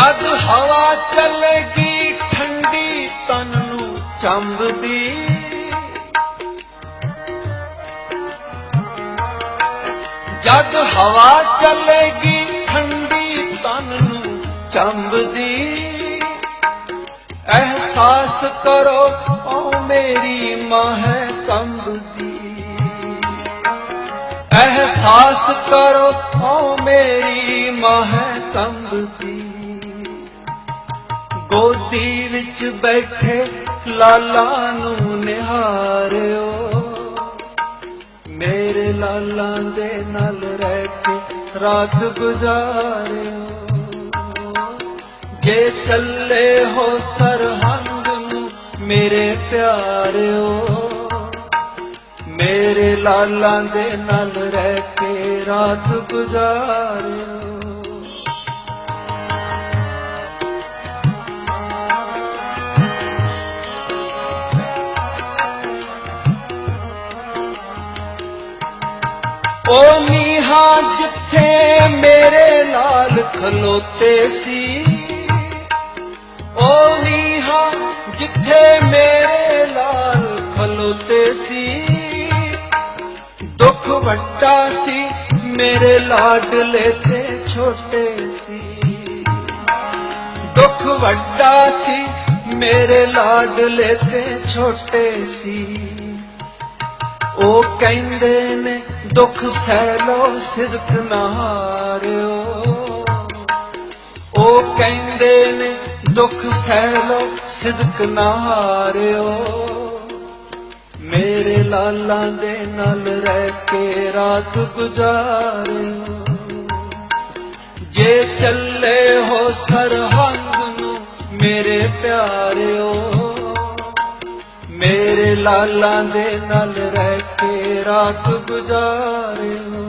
ਜਦ ਹਵਾ ਚੱਲੇਗੀ ਠੰਡੀ ਤਨ ਨੂੰ ਚੰਬਦੀ। ਜਦ ਹਵਾ ਚੱਲੇਗੀ ਠੰਡੀ ਤਨ ਨੂੰ ਚੰਬਦੀ। ਅਹਿਸਾਸ ਕਰੋ ਓ ਮੇਰੀ ਮਾਂ ਕੰਬਦੀ। ਅਹਿਸਾਸ ਕਰੋ ਓ ਮੇਰੀ ਮਾਂ ਹੈ ਕੰਬਦੀ। ਗੋਦੀ ਵਿੱਚ ਬੈਠੇ ਲਾਲਾ ਨੂੰ ਨਿਹਾਰਿਓ। ਮੇਰੇ ਲਾਲਾਂ ਦੇ ਨਾਲ ਰਹਿ ਕੇ ਰਾਤ ਗੁਜ਼ਾਰਿਓ। ਜੇ ਚੱਲੇ ਹੋ ਸਰਹੰਦ ਨੂੰ ਮੇਰੇ ਪਿਆਰਿਓ, ਮੇਰੇ ਲਾਲਾਂ ਦੇ ਨਾਲ ਰਹਿ ਕੇ ਰਾਤ ਗੁਜ਼ਾਰਿਓ। ਜਿੱਥੇ ਮੇਰੇ ਲਾਲ ਖਲੋਤੇ ਸੀ, ਉਹ ਨੀਹਾਂ ਜਿੱਥੇ ਮੇਰੇ ਲਾਲ ਖਲੋਤੇ ਸੀ। ਦੁੱਖ ਵੱਡਾ ਸੀ, ਮੇਰੇ ਲਾਡਲੇ ਤੇ ਛੋਟੇ ਸੀ। ਦੁੱਖ ਵੱਡਾ ਸੀ, ਮੇਰੇ ਲਾਡਲੇ ਤੇ ਛੋਟੇ ਸੀ। ਉਹ ਕਹਿੰਦੇ ਨੇ, ਦੁੱਖ ਸਹਿ ਲੋ ਸਿਰਕ ਨਾ ਉਹ ਕਹਿੰਦੇ ਨੇ, ਦੁੱਖ ਸਹਿ ਲੋ ਸਿਦਕ ਨਾ ਮੇਰੇ ਲਾਲਾਂ ਦੇ ਨਾਲ ਰਹਿ ਕੇ ਰਾਤ ਗੁਜ਼ਾਰਿਓ। ਜੇ ਚੱਲੇ ਹੋ ਸਰਹੰਦ ਨੂੰ ਮੇਰੇ ਪਿਆਰਿਓ। ਮੇਰੇ ਲਾਲਾਂ ਦੇ ਨਾਲ ਰਹਿ ਕੇ ਰਾਤ ਗੁਜ਼ਾਰਿਓ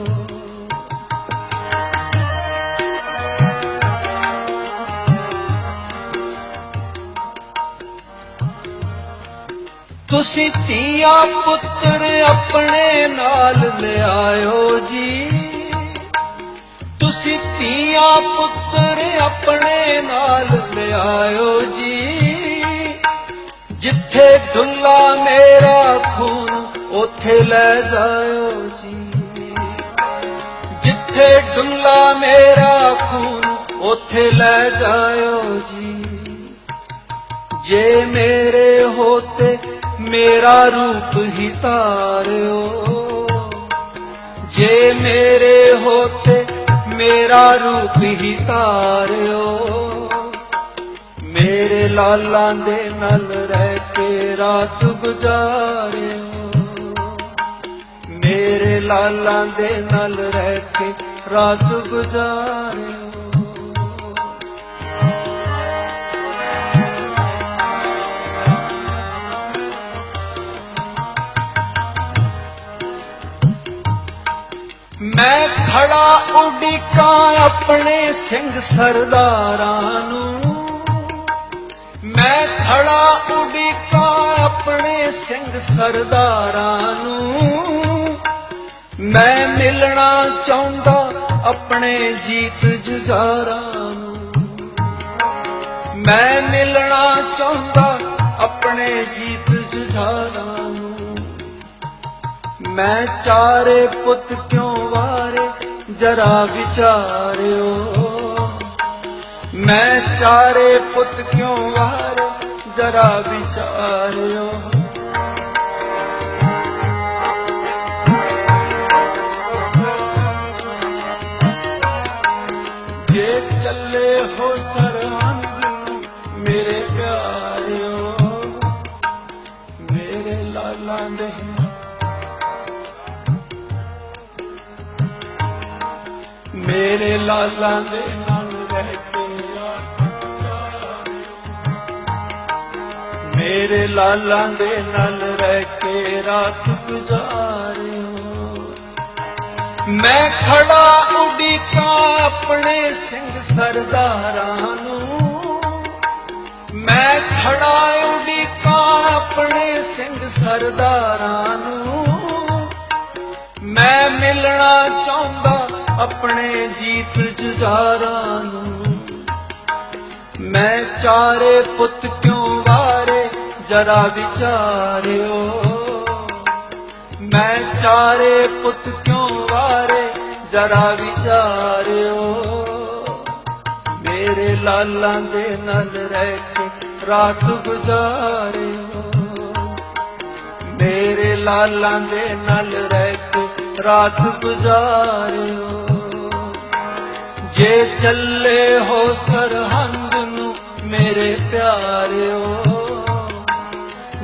ਤੁਸੀਂ ਧੀਆਂ ਪੁੱਤਰ ਆਪਣੇ ਨਾਲ ਲਿਆਇਓ ਜੀ। ਤੁਸੀਂ ਧੀਆਂ ਪੁੱਤਰ ਆਪਣੇ ਨਾਲ ਲਿਆਇਓ ਜੀ। ਜਿੱਥੇ ਡੁੱਲਾ ਮੇਰਾ ਖੂਨ, ਉੱਥੇ ਲੈ ਜਾਇਓ ਜੀ। ਜਿੱਥੇ ਡੁੱਲਾ ਮੇਰਾ ਖੂਨ, ਉੱਥੇ ਲੈ ਜਾਇਓ ਜੀ। ਜੇ ਮੇਰੇ ਹੋਤੇ ਮੇਰਾ ਰੂਪ ਹੀ ਧਾਰਿਓ ਜੇ ਮੇਰੇ ਹੋਤੇ ਮੇਰਾ ਰੂਪ ਹੀ ਧਾਰਿਓ ਮੇਰੇ ਲਾਲਾਂ ਦੇ ਨਾਲ ਰਹਿ ਕੇ ਰਾਤ ਗੁਜ਼ਾਰਿਓ ਮੇਰੇ ਲਾਲਾਂ ਦੇ ਨਾਲ ਰਹਿ ਕੇ ਰਾਤ ਗੁਜ਼ਾਰਿਓ ਮੈਂ ਖੜਾ ਉਡੀਕਾਂ ਆਪਣੇ ਸਿੰਘ ਸਰਦਾਰਾਂ ਨੂੰ। ਮੈਂ ਖੜਾ ਉਡੀਕਾਂ ਆਪਣੇ ਸਿੰਘ ਸਰਦਾਰਾਂ ਨੂੰ। ਮੈਂ ਮਿਲਣਾ ਚਾਹੁੰਦਾ ਆਪਣੇ ਜੀਤ ਜੁਝਾਰਾਂ ਨੂੰ। ਮੈਂ ਮਿਲਣਾ ਚਾਹੁੰਦਾ ਆਪਣੇ ਜੀਤ ਜੁਝਾਰਾਂ ਨੂੰ। ਮੈਂ ਚਾਰੇ ਪੁੱਤ ਕਿਉਂ ਵਾਰੇ, ਜਰਾ ਵਿਚਾਰਿਓ। ਮੈਂ ਚਾਰੇ ਪੁੱਤ ਕਿਉਂ ਵਾਰ ਜਰਾ ਵਿਚਾਰਿਓ ਜੇ ਚੱਲੇ ਹੋ ਸਰਹੰਦ ਨੂੰ ਮੇਰੇ ਪਿਆਰਿਓ, ਮੇਰੇ ਲਾਲਾਂ ਦੇ ਮੇਰੇ ਲਾਲਾਂ ਦੇ ਮੇਰੇ ਲਾਲਾਂ ਦੇ ਨਾਲ ਰਹਿ ਕੇ ਰਾਤ ਗੁਜ਼ਾਰਿਓ। ਮੈਂ ਖੜਾ ਉਡੀਕਾਂ ਆਪਣੇ ਸਿੰਘ ਸਰਦਾਰਾਂ ਨੂੰ। ਮੈਂ ਖੜਾ ਉਡੀਕਾਂ ਆਪਣੇ ਸਿੰਘ ਸਰਦਾਰਾਂ ਨੂੰ। ਮੈਂ ਮਿਲਣਾ ਚਾਹੁੰਦਾ ਆਪਣੇ ਜੀਤ ਜੁਝਾਰਾਂ ਨੂੰ। ਮੈਂ ਚਾਰੇ ਪੁੱਤ ਕਿਉਂ ਵਾਰੇ ਜਰਾ ਵਿਚਾਰਿਓ। ਮੈਂ ਚਾਰੇ ਪੁੱਤ ਕਿਉਂ ਵਾਰੇ? ਜਰਾ ਵਿਚਾਰਿਓ। ਮੇਰੇ ਲਾਲਾਂ ਦੇ ਨਾਲ ਰਹਿ ਕੇ ਰਾਤ ਗੁਜ਼ਾਰਿਓ। ਮੇਰੇ ਲਾਲਾਂ ਦੇ ਨਾਲ ਰਹਿ ਕੇ ਰਾਤ ਗੁਜ਼ਾਰਿਓ। ਜੇ ਚੱਲੇ ਹੋ ਸਰਹੰਦ ਨੂੰ ਮੇਰੇ ਪਿਆਰਿਓ